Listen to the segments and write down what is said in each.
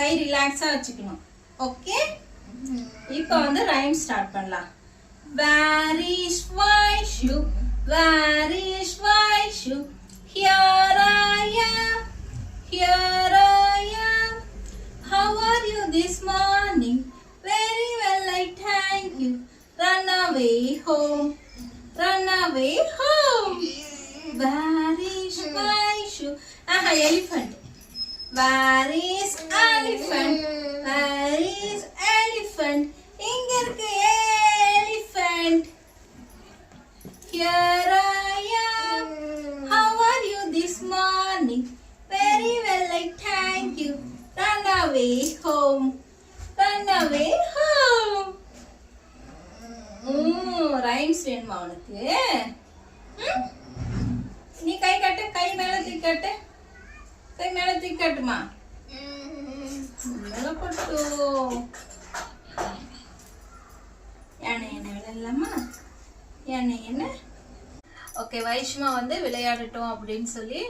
கை ரிலாக்ஸா வச்சுக்கணும் ஓகே இப்போ வந்து ரைம் ஸ்டார்ட் பண்ணலாம் where is my shoe where is my shoe here I am here I am how are you this morning very well I thank you run away home run away home where is my shoe aha elephant where is Elephant where is elephant இங்க இருக்கு elephant here I am how are you this morning very well I thank you run away home run away home ம் rhymes வேணுமா உனக்கு ம்? நீ கை கட்டு கை மேல தூக்கி கட்டு கை மேல தூக்கி கட்டுமா மேல கொட்டு யானை என்ன விளையாடலாமா யானை என்ன ஓகே வைஷ்மா வந்து விளையாடட்டும் அப்படின்னு சொல்லி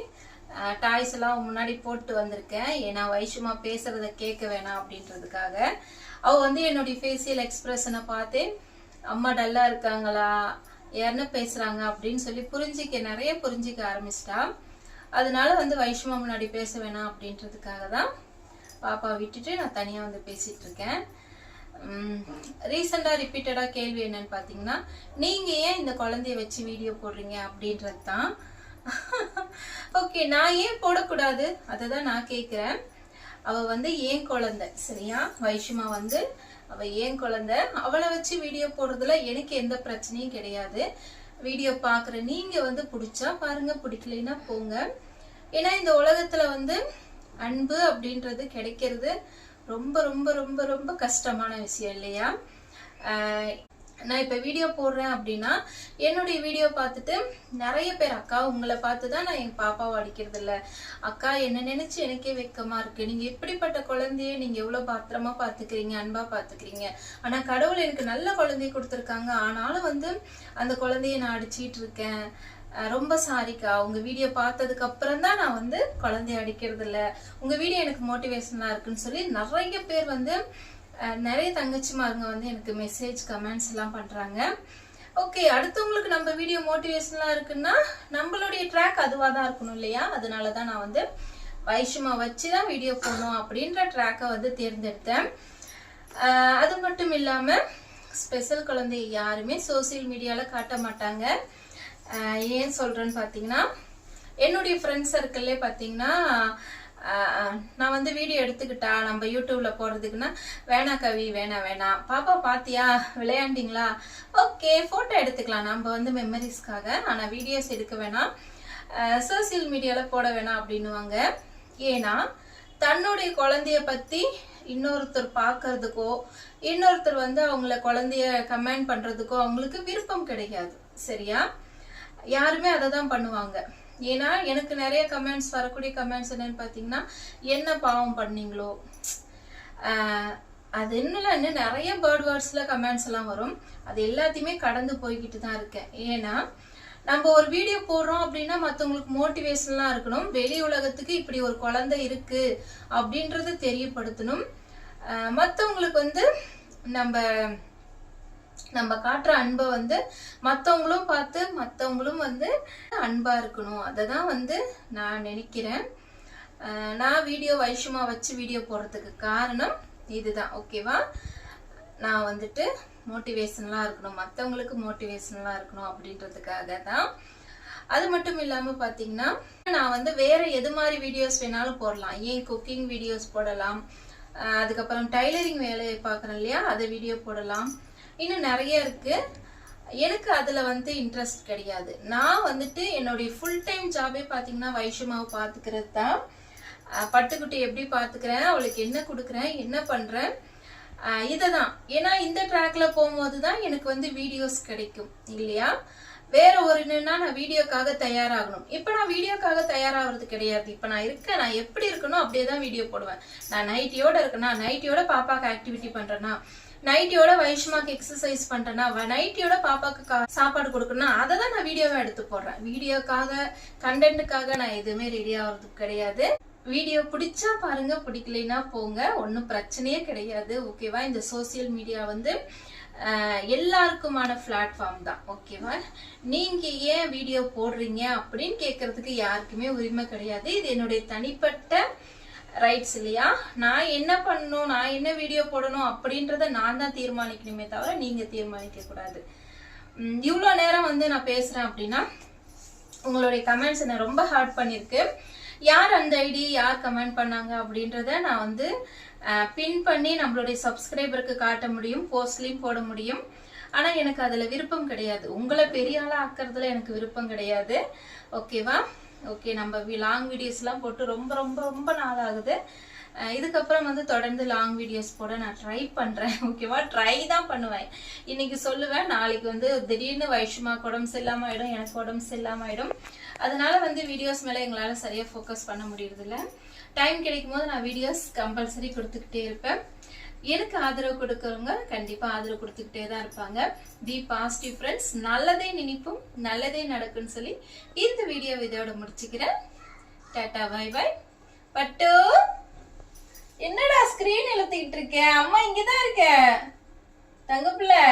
டாய்ஸ் எல்லாம் முன்னாடி போட்டு வந்திருக்கேன். ஏன்னா வைஷ்மா பேசுறத கேட்க வேணாம் அப்படின்றதுக்காக. அவ வந்து என்னுடைய ஃபேஷியல் எக்ஸ்பிரஷனை பார்த்து அம்மா டல்லா இருக்காங்களா? யாருன்னு பேசுறாங்க அப்படின்னு சொல்லி புரிஞ்சிக்க நிறைய புரிஞ்சிக்க ஆரம்பிச்சிட்டா. அதனால வந்து வைஷ்மா முன்னாடி பேச வேணாம் அப்படின்றதுக்காக தான் பாப்பா விட்டுட்டு நான் தனியாக வந்து பேசிட்டு இருக்கேன். ரீசெண்டாக ரிப்பீட்டடாக கேள்வி என்னன்னு பார்த்தீங்கன்னா நீங்கள் ஏன் இந்த குழந்தைய வச்சு வீடியோ போடுறீங்க அப்படின்றது தான் ஓகே நான் ஏன் போடக்கூடாது? அதை தான் நான் கேட்குறேன் அவள் வந்து ஏன் குழந்தை? சரியா? வைஷ்மா வந்து அவள் ஏன் குழந்தை? அவளை வச்சு வீடியோ போடுறதுல எனக்கு எந்த பிரச்சனையும் கிடையாது. வீடியோ பார்க்குற நீங்கள் வந்து பிடிச்சா பாருங்கள் பிடிக்கலைன்னா போங்க. ஏன்னா இந்த உலகத்தில் வந்து அன்பு அப்படின்றது கிடைக்கிறது ரொம்ப ரொம்ப ரொம்ப ரொம்ப கஷ்டமான விஷயம் இல்லையா? ஆஹ் நான் இப்போ வீடியோ போடுறேன் அப்படின்னா என்னுடைய வீடியோ பார்த்துட்டு நிறைய பேர் அக்கா உங்களை பார்த்து தான் நான் என் பாப்பாவை அடிக்கிறது இல்லை அக்கா என்ன நினச்சி எனக்கே வெக்கமாக இருக்குது நீங்கள் எப்படிப்பட்ட குழந்தைய நீங்கள் எவ்வளோ பாத்திரமாக பார்த்துக்கிறீங்க அன்பாக பார்த்துக்கிறீங்க? ஆனால் கடவுள் எனக்கு நல்ல குழந்தைய கொடுத்துருக்காங்க. ஆனாலும் வந்து அந்த குழந்தைய நான் அடிச்சிட்டு இருக்கேன். ரொம்ப சாரிக்கா உங்க வீடியோ பார்த்ததுக்கு அப்புறம் தான் நான் வந்து குழந்தைய அடிக்கிறது இல்லை உங்க வீடியோ எனக்கு மோட்டிவேஷனா இருக்குன்னு சொல்லி நிறைய பேர் வந்து நிறைய தங்கச்சிமாருங்க வந்து எனக்கு மெசேஜ் கமெண்ட்ஸ் எல்லாம் பண்றாங்க. ஓகே அடுத்தவங்களுக்கு நம்ம வீடியோ மோட்டிவேஷனலா இருக்குன்னா நம்மளுடைய ட்ராக் அதுவாக தான் இருக்கணும் இல்லையா? அதனால தான் நான் வந்து வைஷமா வச்சு தான் வீடியோ போடணும் அப்படின்ற ட்ராக்கை வந்து தேர்ந்தெடுத்தேன். அது மட்டும் இல்லாம ஸ்பெஷல் குழந்தைய யாருமே சோசியல் மீடியால காட்ட மாட்டாங்க. ஏன் சொல்றேன்னு பார்த்தீங்கன்னா என்னுடைய ஃப்ரெண்ட்ஸ் சர்க்கிள்லே பார்த்தீங்கன்னா வந்து வீடியோ எடுத்துக்கிட்டா நம்ம யூடியூப்ல போடுறதுக்குன்னா வேணா கவி வேணாம் வேணாம் பாப்பா பாத்தியா? விளையாண்டிங்களா? ஓகே போட்டோ எடுத்துக்கலாம். நம்ம வந்து மெமரிஸ்க்காக ஆனா வீடியோஸ் எடுக்க வேணாம். சோசியல் மீடியால போட வேணாம் அப்படின்னுவாங்க. ஏன்னா தன்னுடைய குழந்தைய பத்தி இன்னொருத்தர் பார்க்கறதுக்கோ இன்னொருத்தர் வந்து அவங்கள குழந்தைய கமெண்ட் பண்றதுக்கோ அவங்களுக்கு விருப்பம் கிடைக்காது. சரியா? யாருமே அதை தான் பண்ணுவாங்க. ஏன்னா எனக்கு நிறைய கமெண்ட்ஸ் வரக்கூடிய கமெண்ட்ஸ் என்னன்னு பார்த்தீங்கன்னா என்ன பாவம் பண்ணீங்களோ? அது இன்னும் இன்னும் நிறைய பேர்ட் வேர்ட்ஸில் கமெண்ட்ஸ் எல்லாம் வரும். அது எல்லாத்தையுமே கடந்து போய்கிட்டு தான் இருக்கேன். ஏன்னா நம்ம ஒரு வீடியோ போடுறோம் அப்படின்னா மற்றவங்களுக்கு மோட்டிவேஷன்லாம் இருக்கணும். வெளி உலகத்துக்கு இப்படி ஒரு குழந்தை இருக்கு அப்படின்றது தெரியப்படுத்தணும். மற்றவங்களுக்கு வந்து நம்ம நம்ம காட்டுற அன்பை வந்து மற்றவங்களும் பார்த்து மற்றவங்களும் வந்து அன்பாக இருக்கணும். அதை தான் வந்து நான் நினைக்கிறேன். நான் வீடியோ வைஷமாக வச்சு வீடியோ போடுறதுக்கு காரணம் இதுதான். ஓகேவா? நான் வந்துட்டு மோட்டிவேஷனலாக இருக்கணும். மற்றவங்களுக்கு மோட்டிவேஷனலாக இருக்கணும் அப்படின்றதுக்காக தான் அது மட்டும் இல்லாமல் பார்த்தீங்கன்னா நான் வந்து வேறு எது மாதிரி வீடியோஸ் வேணாலும் போடலாம். ஏன் குக்கிங் வீடியோஸ் போடலாம்? அதுக்கப்புறம் டைலரிங் வேலையை பார்க்குறேன் இல்லையா? அதை வீடியோ போடலாம். இன்னும் நிறைய இருக்கு. எனக்கு அதில் வந்து இன்ட்ரெஸ்ட் கிடையாது. நான் வந்துட்டு என்னுடைய ஃபுல் டைம் ஜாபே பார்த்தீங்கன்னா வைஷமாவை பார்த்துக்கிறது தான் பட்டுக்குட்டி எப்படி பார்த்துக்கிறேன் அவளுக்கு என்ன கொடுக்குறேன் என்ன பண்ணுறேன் இதை தான் ஏன்னா இந்த ட்ராக்ல போகும்போது தான் எனக்கு வந்து வீடியோஸ் கிடைக்கும் இல்லையா? வேற ஒரு என்னன்னா நான் வீடியோக்காக தயாராகணும். இப்போ நான் வீடியோக்காக தயாராகிறது கிடையாது. இப்போ நான் இருக்கேன். நான் எப்படி இருக்கணும் அப்படியே தான் வீடியோ போடுவேன். நான் நைட்டியோட இருக்கேனா நைட்டியோட பாப்பாக்கு ஆக்டிவிட்டி பண்றேன்னா நைட்டியோட வைஷ்மாக்கு எக்ஸசைஸ் பண்றேன்னா நைட்டியோட பாப்பாக்கு சாப்பாடு கொடுக்கணும்னா அதை தான் நான் வீடியோவை எடுத்து போடுறேன். வீடியோக்காக கண்டென்ட்டுக்காக நான் எதுவுமே ரெடி ஆகிறது கிடையாது. வீடியோ பிடிச்சா பாருங்க பிடிக்கலைன்னா போங்க. ஒன்றும் பிரச்சனையே கிடையாது. ஓகேவா இந்த சோஷியல் மீடியா வந்து எல்லாருக்குமான பிளாட்ஃபார்ம் தான் ஓகேவா நீங்க ஏன் வீடியோ போடுறீங்க அப்படின்னு கேட்கறதுக்கு யாருக்குமே உரிமை கிடையாது. இது என்னுடைய தனிப்பட்ட ரைட்ஸ் இல்லையா? நான் என்ன பண்ணணும் நான் என்ன வீடியோ போடணும் அப்படின்றத நான் தான் தீர்மானிக்கணுமே தவிர நீங்க தீர்மானிக்க கூடாது. இவ்வளோ நேரம் வந்து நான் பேசுறேன் அப்படின்னா உங்களுடைய கமெண்ட்ஸ் என்ன ரொம்ப ஹார்ட் பண்ணிருக்கு யார் அந்த ஐடி யார் கமெண்ட் பண்ணாங்க அப்படின்றத நான் வந்து பின் பண்ணி நம்மளுடைய சப்ஸ்கிரைபருக்கு காட்ட முடியும் போஸ்ட்லையும் போட முடியும். ஆனால் எனக்கு அதில் விருப்பம் கிடையாது. உங்களை பெரிய ஆளாக ஆக்கிறதுல எனக்கு விருப்பம் கிடையாது. ஓகேவா? ஓகே நம்ம லாங் வீடியோஸ்லாம் போட்டு ரொம்ப ரொம்ப ரொம்ப நாள் ஆகுது இதுக்கப்புறம் வந்து தொடர்ந்து லாங் வீடியோஸ் போட நான் ட்ரை பண்ணுறேன் ஓகேவா? ட்ரை தான் பண்ணுவேன். இன்னைக்கு சொல்லுவேன் நாளைக்கு வந்து திடீர்னு வைஷுமா உடம்பு சரியில்லாமல் ஆகிடும் எனக்கு உடம்பு சரியில்லாமல் ஆகிடும் அதனால வந்து வீடியோஸ் மேலே எங்களால் சரியாக ஃபோக்கஸ் பண்ண முடியறதில்ல. டைம் கிடைக்கும் போது நான் வீடியோஸ் கம்பல்சரி கொடுத்துக்கிட்டே இருப்பேன். எனக்கு ஆதரவு கொடுக்கறவங்க கண்டிப்பாக ஆதரவு கொடுத்துக்கிட்டே தான் இருப்பாங்க. தி பாசிட்டிவ் ஃப்ரெண்ட்ஸ் நல்லதே நினைப்போம் நல்லதே நடக்கும்னு சொல்லி இந்த வீடியோ இதோட முடிச்சுக்கிறேன். டாட்டா பை பை பட்டு என்னடா ஸ்கிரீன் இழுத்துக்கிட்டு இருக்க? அம்மா இங்கதான் இருக்க. தங்க பிள்ளை.